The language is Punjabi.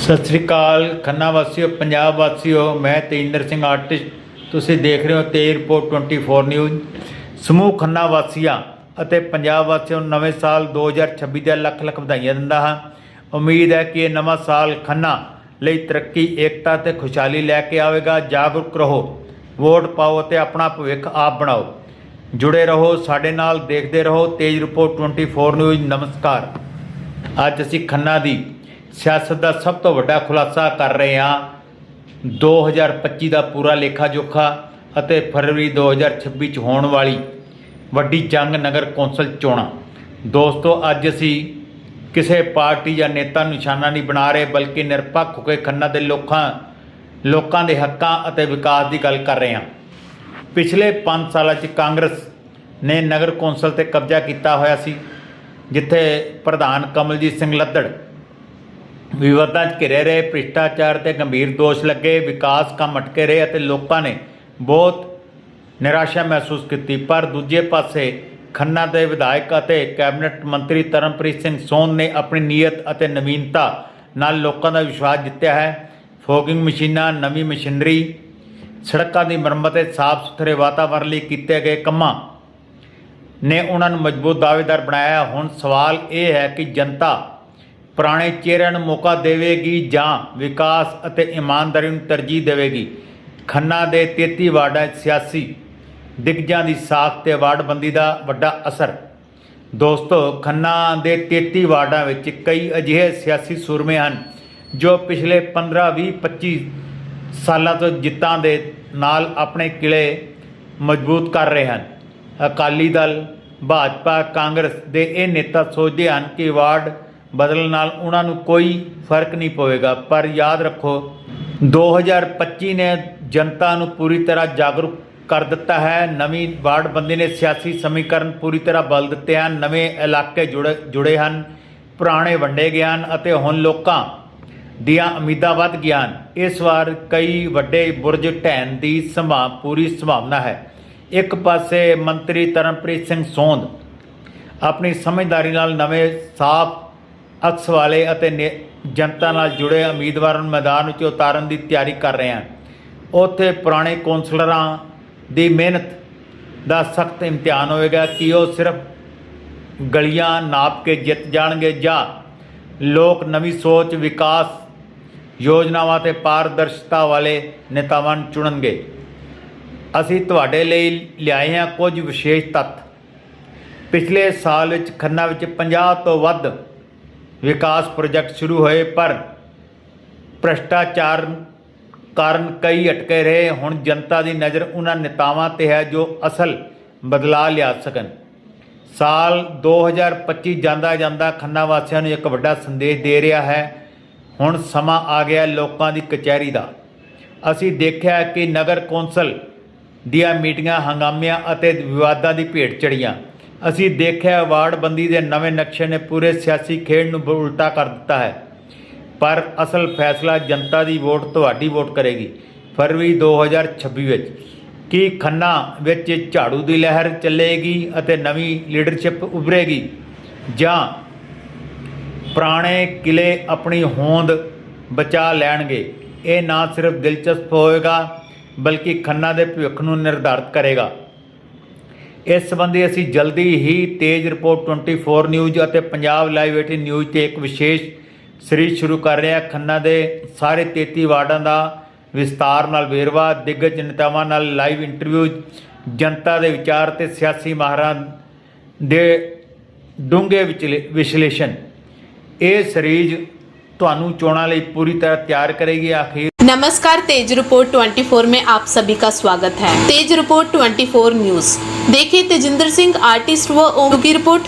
ਸਤਿ ਸ੍ਰੀ ਅਕਾਲ ਖੰਨਾ ਵਾਸੀਓ, ਪੰਜਾਬ ਵਾਸੀਓ, ਮੈਂ ਤੇਜਿੰਦਰ ਸਿੰਘ ਆਰਟਿਸਟ ਤੁਸੀਂ ਦੇਖ ਰਹੇ ਹੋ ਤੇਜ ਰਿਪੋਰਟ 24 ਨਿਊਜ਼ ਸਮੂਹ ਖੰਨਾ ਵਾਸੀਆਂ ਅਤੇ ਪੰਜਾਬ ਵਾਸੀਆਂ ਨੂੰ ਨਵੇਂ ਸਾਲ 2026 ਦੀਆਂ ਲੱਖ ਲੱਖ ਵਧਾਈਆਂ ਦਿੰਦਾ ਹਾਂ। ਉਮੀਦ ਹੈ ਕਿ ਇਹ ਨਵਾਂ ਸਾਲ ਖੰਨਾ ਲਈ ਤਰੱਕੀ, ਏਕਤਾ ਤੇ ਖੁਸ਼ਹਾਲੀ ਲੈ ਕੇ ਆਵੇਗਾ। ਜਾਗਰੂਕ ਰਹੋ, ਵੋਟ ਪਾਓ ਅਤੇ ਆਪਣਾ ਭਵਿੱਖ ਆਪ ਬਣਾਓ। ਜੁੜੇ ਰਹੋ, ਸਾਡੇ ਨਾਲ ਦੇਖਦੇ ਰਹੋ। ਤੇਜ ਰਿਪੋਰਟ 24 ਨਿਊਜ਼ ਨਮਸਕਾਰ। ਅੱਜ ਅਸੀਂ ਖੰਨਾ ਦੀ ਸਿਆਸਤ ਦਾ ਸਭ ਤੋਂ ਵੱਡਾ ਖੁਲਾਸਾ ਕਰ ਰਹੇ ਹਾਂ। 2025 ਦਾ ਪੂਰਾ ਲੇਖਾ ਜੋਖਾ ਅਤੇ ਫਰਵਰੀ 2026 ਚ ਹੋਣ ਵਾਲੀ ਵੱਡੀ ਜੰਗ ਨਗਰ ਕੌਂਸਲ ਚੋਣਾਂ। ਦੋਸਤੋ, ਅੱਜ ਅਸੀਂ ਕਿਸੇ ਪਾਰਟੀ ਜਾਂ ਨੇਤਾ ਨੂੰ ਨਿਸ਼ਾਨਾ ਨਹੀਂ ਬਣਾ ਰਹੇ, ਬਲਕਿ ਨਿਰਪੱਖ ਹੋ ਕੇ ਖੰਨਾ ਦੇ ਲੋਕਾਂ ਲੋਕਾਂ ਦੇ ਹੱਕਾਂ ਅਤੇ ਵਿਕਾਸ ਦੀ ਗੱਲ ਕਰ ਰਹੇ ਹਾਂ। ਪਿਛਲੇ 5 ਸਾਲਾਂ 'ਚ ਕਾਂਗਰਸ ਨੇ ਨਗਰ ਕੌਂਸਲ ਤੇ ਕਬਜ਼ਾ ਕੀਤਾ ਹੋਇਆ ਸੀ, ਜਿੱਥੇ ਪ੍ਰਧਾਨ ਕਮਲਜੀਤ ਸਿੰਘ ਲੱਦੜ ਵਿਵਾਦਾਂ 'ਚ ਘਿਰੇ ਰਹੇ, ਭ੍ਰਿਸ਼ਟਾਚਾਰ ਤੇ ਗੰਭੀਰ ਦੋਸ਼ ਲੱਗੇ, ਵਿਕਾਸ ਕੰਮ ਅਟਕੇ ਰਹੇ ਅਤੇ ਲੋਕਾਂ ਨੇ ਬਹੁਤ ਨਿਰਾਸ਼ਾ ਮਹਿਸੂਸ ਕੀਤੀ। ਪਰ ਦੂਜੇ ਪਾਸੇ ਖੰਨਾ ਦੇ ਵਿਧਾਇਕ ਅਤੇ ਕੈਬਨਿਟ ਮੰਤਰੀ ਤਰਨਪ੍ਰੀਤ ਸਿੰਘ ਸੋਨ ਨੇ ਆਪਣੀ ਨੀਅਤ ਅਤੇ ਨਵੀਨਤਾ ਨਾਲ ਲੋਕਾਂ ਦਾ ਵਿਸ਼ਵਾਸ ਜਿੱਤਿਆ ਹੈ। ਫੋਗਿੰਗ ਮਸ਼ੀਨਾਂ, ਨਵੀਂ ਮਸ਼ੀਨਰੀ, ਸੜਕਾਂ ਦੀ ਮੁਰੰਮਤ ਤੇ ਸਾਫ਼ ਸੁਥਰੇ ਵਾਤਾਵਰਣ ਲਈ ਕੀਤੇ ਗਏ ਕੰਮਾਂ ਨੇ ਉਹਨਾਂ ਨੂੰ ਮਜ਼ਬੂਤ ਦਾਅਵੇਦਾਰ ਬਣਾਇਆ। ਹੁਣ ਸਵਾਲ ਇਹ ਹੈ ਕਿ ਜਨਤਾ ਪੁਰਾਣੇ ਚਿਹਰਿਆਂ ਨੂੰ ਮੌਕਾ ਦੇਵੇਗੀ ਜਾਂ ਵਿਕਾਸ ਅਤੇ ਇਮਾਨਦਾਰੀ ਨੂੰ ਤਰਜੀਹ ਦੇਵੇਗੀ। ਖੰਨਾ ਦੇ 33 ਵਾਰਡਾਂ ਸਿਆਸੀ ਦਿਗਜਾਂ ਦੀ ਸਾਖ ਤੇ ਵਾਰਡਬੰਦੀ ਦਾ ਵੱਡਾ ਅਸਰ। ਦੋਸਤੋ, ਖੰਨਾ ਦੇ 33 ਵਾਰਡਾਂ ਵਿੱਚ ਕਈ ਅਜਿਹੇ ਸਿਆਸੀ ਸੂਰਮੇ ਹਨ ਜੋ ਪਿਛਲੇ 15 20 25 ਸਾਲਾਂ ਤੋਂ ਜਿੱਤਾਂ ਦੇ ਨਾਲ ਆਪਣੇ ਕਿਲੇ ਮਜ਼ਬੂਤ ਕਰ ਰਹੇ ਹਨ। ਅਕਾਲੀ ਦਲ, ਭਾਜਪਾ, ਕਾਂਗਰਸ ਦੇ ਇਹ ਨੇਤਾ ਸੋਚਦੇ ਹਨ ਕਿ ਵਾਰਡ ਬਦਲਣ ਨਾਲ ਉਹਨਾਂ ਨੂੰ ਕੋਈ ਫ਼ਰਕ ਨਹੀਂ ਪਵੇਗਾ। ਪਰ ਯਾਦ ਰੱਖੋ 2025 ਨੇ ਜਨਤਾ ਨੂੰ ਪੂਰੀ ਤਰ੍ਹਾਂ ਜਾਗਰੂਕ ਕਰ ਦਿੱਤਾ ਹੈ। ਨਵੀਂ ਵਾਰਡ ਬੰਦੀ ਨੇ ਸਿਆਸੀ ਸਮੀਕਰਨ ਪੂਰੀ ਤਰ੍ਹਾਂ ਬਦਲ ਦਿੱਤੇ ਹਨ। ਨਵੇਂ ਇਲਾਕੇ ਜੁੜੇ ਜੁੜੇ ਹਨ, ਪੁਰਾਣੇ ਵੰਡੇ ਗਏ ਹਨ ਅਤੇ ਹੁਣ ਲੋਕਾਂ ਦੀਆਂ ਉਮੀਦਾਂ ਵੱਧ ਗਈਆਂ ਹਨ। ਇਸ ਵਾਰ ਕਈ ਵੱਡੇ ਬੁਰਜ ਢਹਿਣ ਦੀ ਸੰਭਾ ਪੂਰੀ ਸੰਭਾਵਨਾ ਹੈ। ਇੱਕ ਪਾਸੇ ਮੰਤਰੀ ਤਰਨਪ੍ਰੀਤ ਸਿੰਘ ਸੋਂਦ ਆਪਣੀ ਸਮਝਦਾਰੀ ਨਾਲ ਨਵੇਂ ਸਾਫ਼ ਅਕਸ ਵਾਲੇ ਅਤੇ ਨੇ- ਜਨਤਾ ਨਾਲ ਜੁੜੇ ਉਮੀਦਵਾਰਾਂ ਨੂੰ ਮੈਦਾਨ ਵਿੱਚ ਉਤਾਰਨ ਦੀ ਤਿਆਰੀ ਕਰ ਰਹੇ ਹਨ ਉੱਥੇ ਪੁਰਾਣੇ ਕੌਂਸਲਰਾਂ ਦੀ ਮਿਹਨਤ ਦਾ ਸਖਤ ਇਮਤਿਹਾਨ ਹੋਵੇਗਾ ਕਿ ਉਹ ਸਿਰਫ ਗਲੀਆਂ ਨਾਪ ਕੇ ਜਿੱਤ ਜਾਣਗੇ ਜਾਂ ਲੋਕ ਨਵੀਂ ਸੋਚ, ਵਿਕਾਸ, ਯੋਜਨਾਵਾਂ ਤੇ ਪਾਰਦਰਸ਼ਤਾ ਵਾਲੇ ਨੇਤਾਵਾਂ ਨੂੰ ਚੁਣਨਗੇ। ਅਸੀਂ ਤੁਹਾਡੇ ਲਈ ਲਿਆਏ ਹਾਂ ਕੁਝ ਵਿਸ਼ੇਸ਼ ਤੱਤ ਪਿਛਲੇ ਸਾਲ ਵਿੱਚ ਖੰਨਾ ਵਿੱਚ 50 ਤੋਂ ਵੱਧ ਵਿਕਾਸ ਪ੍ਰੋਜੈਕਟ ਸ਼ੁਰੂ ਹੋਏ, ਪਰ ਭ੍ਰਸ਼ਟਾਚਾਰ ਕਾਰਨ ਕਈ ਅਟਕੇ ਰਹੇ। ਹੁਣ ਜਨਤਾ ਦੀ ਨਜ਼ਰ ਉਹਨਾਂ ਨੇਤਾਵਾਂ ਤੇ ਹੈ ਜੋ ਅਸਲ ਬਦਲਾਅ ਲਿਆ ਸਕਣ। ਸਾਲ 2025 ਜਾਂਦਾ ਜਾਂਦਾ ਖੰਨਾ ਵਾਸੀਆਂ ਨੂੰ ਇੱਕ ਵੱਡਾ ਸੰਦੇਸ਼ ਦੇ ਰਿਹਾ ਹੈ। ਹੁਣ ਸਮਾਂ ਆ ਗਿਆ ਲੋਕਾਂ ਦੀ ਕਚਹਿਰੀ ਦਾ। ਅਸੀਂ ਦੇਖਿਆ ਕਿ ਨਗਰ ਕੌਂਸਲ ਦੀਆਂ ਮੀਟਿੰਗਾਂ, ਹੰਗਾਮਿਆਂ ਅਤੇ ਵਿਵਾਦਾਂ ਦੀ ਭੇਟ ਚੜੀਆਂ ਅਸੀਂ ਦੇਖਿਆ ਵਾਰਡਬੰਦੀ ਦੇ ਨਵੇਂ ਨਕਸ਼ੇ ਨੇ ਪੂਰੇ ਸਿਆਸੀ ਖੇਡ ਨੂੰ ਉਲਟਾ ਕਰ ਦਿੱਤਾ ਹੈ। ਪਰ ਅਸਲ ਫੈਸਲਾ ਜਨਤਾ ਦੀ ਵੋਟ, ਤੁਹਾਡੀ ਵੋਟ ਕਰੇਗੀ। ਫਰਵਰੀ 2026 ਵਿੱਚ ਕੀ ਖੰਨਾ ਵਿੱਚ ਝਾੜੂ ਦੀ ਲਹਿਰ ਚੱਲੇਗੀ ਅਤੇ ਨਵੀਂ ਲੀਡਰਸ਼ਿਪ ਉਭਰੇਗੀ? ਜਾਂ ਪੁਰਾਣੇ ਕਿਲੇ ਆਪਣੀ ਹੋਂਦ ਬਚਾ ਲੈਣਗੇ? ਇਹ ਨਾ ਸਿਰਫ ਦਿਲਚਸਪ ਹੋਵੇਗਾ, ਬਲਕਿ ਖੰਨਾ ਦੇ ਭਵਿੱਖ ਨੂੰ ਨਿਰਧਾਰਤ ਕਰੇਗਾ। ਇਸ ਸੰਬੰਧੀ ਅਸੀਂ ਜਲਦੀ ਹੀ ਤੇਜ ਰਿਪੋਰਟ 24 ਨਿਊਜ਼ ਅਤੇ ਪੰਜਾਬ ਲਾਈਵ 18 ਨਿਊਜ਼ ਤੇ ਇੱਕ ਵਿਸ਼ੇਸ਼ ਸੀਰੀਜ਼ ਸ਼ੁਰੂ ਕਰ ਰਿਹਾ ਖੰਨਾ ਦੇ ਸਾਰੇ 33 ਵਾਰਡਾਂ ਦਾ ਵਿਸਤਾਰ ਨਾਲ ਵੇਰਵਾ, ਦਿੱਗਜ ਨੇਤਾਵਾਂ ਨਾਲ ਲਾਈਵ ਇੰਟਰਵਿਊ ਜਨਤਾ ਦੇ ਵਿਚਾਰ ਤੇ ਸਿਆਸੀ ਮਾਹਰਾਂ ਦੇ ਡੂੰਘੇ ਵਿਚਲੇ- ਵਿਸ਼ਲੇਸ਼ਣ। ਇਹ ਸੀਰੀਜ਼ ਤੁਹਾਨੂੰ ਚੋਣਾਂ ਲਈ ਪੂਰੀ ਤਰ੍ਹਾਂ ਤਿਆਰ ਕਰੇਗੀ। ਆਖਿਰ नमस्कार तेज रिपोर्ट 24 में आप सभी का स्वागत है तेज रिपोर्ट 24 न्यूज देखिए तेजिंदर सिंह आर्टिस्ट व ओम की रिपोर्ट